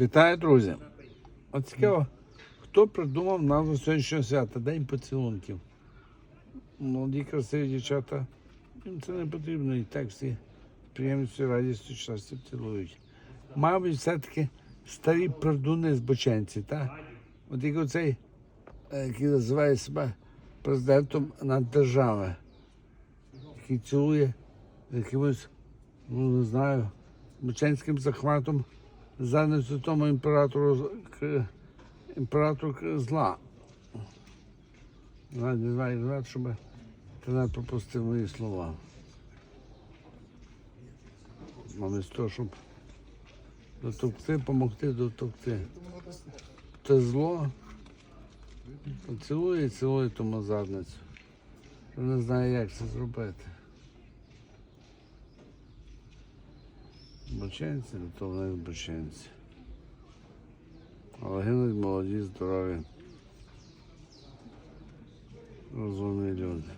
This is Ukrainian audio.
Вітаю, друзі! От цікаво, хто придумав назву сьогоднішнього свята День поцілунків. Молоді красиві дівчата. Їм це не потрібно, і так всі приємністю, радістю, щастя цілують. Мабуть, все-таки старі пердуни збоченці, так? От як оцей, е, який називає себе президентом наддержави, який цілує якимось, ну не знаю, збоченським захватом задницю тому імператору імператору зла. Не знаю, щоб ти не пропустив мої слова. Замість того, щоб дотовкти, допомогти дотовкти. Те зло поцілує і цілує тому задницю. Не знаю, як це зробити. Боченці, то вони боченці. Але гинуть молоді, здорові, розумні люди.